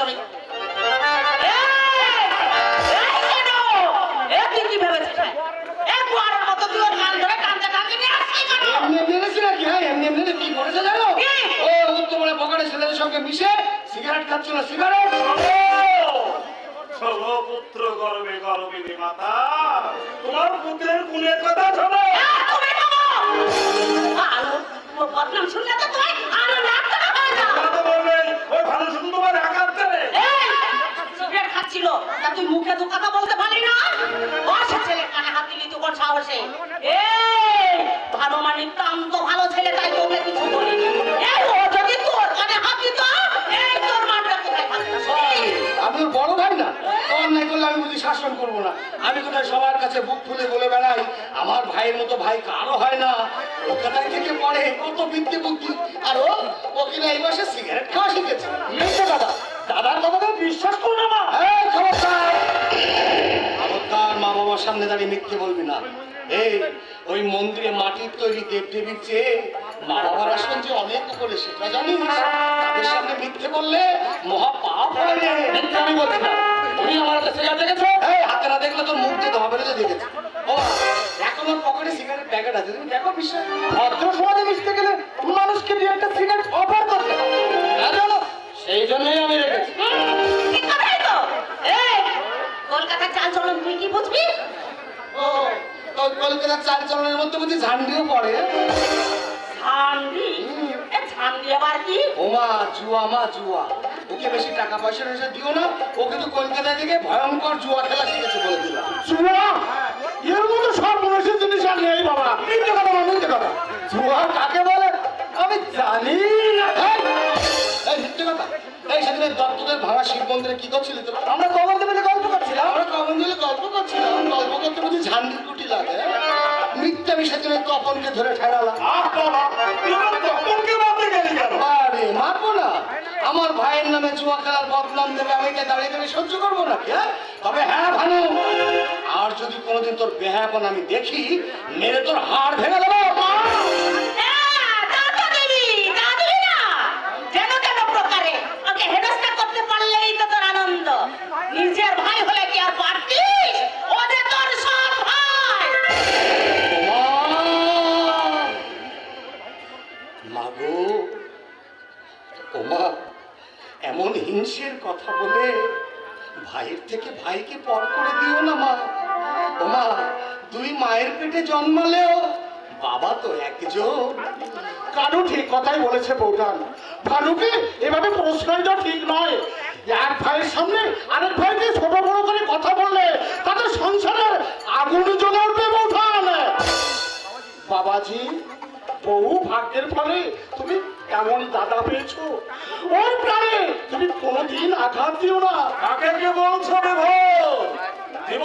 হ্যাঁ সঙ্গে মিশে সিগারেট খাচ্ছিল সিগারেট পুত্র গর্বে গর্বিনী মাতা তোমার পুত্রের গুণের কথা শোনো বদনাম শুনলে তো তুই আরও লাখ টাকা হয়ে যাও। কথা বলবেন ওই ভালো শুধু তোমার আঘাত দেবে এই, সিগারেট খাচ্ছিল তা তুই মুখে দু কথা বলতে পারলি না? ও ছেলে কানে হাত দিলি তুই সাহসে? এই ভালো মানে তো ভালো ছেলে তাই তোকে কিছু বলিনি। এই ও যদি তোর কানে হাত দিত এই তোর মানটা কোথায় আমি বড় ভাই না। অন্যায় করলে আমি বুঝি শাসন করব না। আমি কোথায় সবার কাছে বুক ফুলে বলে বেড়াই? আমার ভাইয়ের মতো ভাই কারও হয় না। ও কোথায় থেকে পড়ে? কত বিদ্যে বুদ্ধি? আর ও ও কিনা এই মাসে সিগারেট খাওয়া শিখেছে? দাদা। দাদার কথা তো বিশ্বাস করো বাবার সামনে দাঁড়িয়ে মিথ্যে বলবি না। এই ওই মন্দিরে মাটির তৈরি দেব দেবীর চেয়ে মা আসন যে অনেক উপরে, সেটা জানিস? তাদের সামনে মিথ্যে বললে মহা পাপ আমি বলছি না। তুমি আমার হাতে সিগারেট দেখেছ হাতে না দেখলে তোর মুখ যে দেখেছি। ও এখন ওর পকেটে সিগারেট প্যাকেট আছে, তুমি দেখো বিষয় ভদ্র সমাজে মিশতে গেলে মানুষকে দিয়ে একটা সিগারেট অফার করতে হয়, জানো? সেই জন্যই আমি রেখেছি। কলকাতার চাল চলন, তুই কি বুঝবি? তো কলকাতার চাল মধ্যে বুঝি ঝান্ডিও পড়ে? ঝান্ডি? ঝান্ডি আবার কি? ওমা জুয়া মা জুয়া। ওকে বেশি টাকা পয়সা টয়সা দিও না। ও কিন্তু কলকাতা থেকে ভয়ঙ্কর জুয়া খেলা শিখেছে বলে দিলাম। জুয়া? এর মতো সর্বনাশের জিনিস আর নেই বাবা। মিথ্যে কথা বল, মিথ্যে কথা। জুয়া কাকে বলে? আমি জানি না। এই, মিথ্যে কথা। এই সেদিনে দত্তদের ভাঙা শিব মন্দিরে কি করছিলি তোরা? আমরা কবর দেবে গল্প করছিলাম। আমরা কবর দিলে গল্প করছিলাম। গল্প করতে বুঝি ঝান্ডির কুটি লাগে। মিথ্যা আমি সেদিনে তপনকে ধরে আরে মারবো না। আমার ভাইয়ের নামে জুয়া খেলার বদনাম দেবে আমি কে দাঁড়িয়ে দাঁড়িয়ে সহ্য করব না হ্যাঁ? তবে হ্যাঁ ভানু আর যদি কোনোদিন তোর বেহাপন আমি দেখি মেরে তোর হাড় ভেঙে দেবো। মাগো ওমা, এমন হিংসের কথা বলে ভাইয়ের থেকে ভাইকে পর করে দিও না মা। ওমা, দুই মায়ের পেটে জন্মালেও বাবা তো একজন। কানু ঠিক কথাই বলেছে বৌঠান। ভানুকে এভাবে দেওয়া ঠিক নয়। এক ভাইয়ের সামনে আরেক ভাইকে ছোট বড় করে কথা বললে তাদের সংসারের আগুন জ্বলে উঠবে বৌঠান। বাবাজি বহু ভাগ্যের ফলে তুমি এমন দাদা পেয়েছ। ওই প্রাণে, তুমি কোনোদিন আঘাত দিও না। কাকে কে বলছো দেব দেব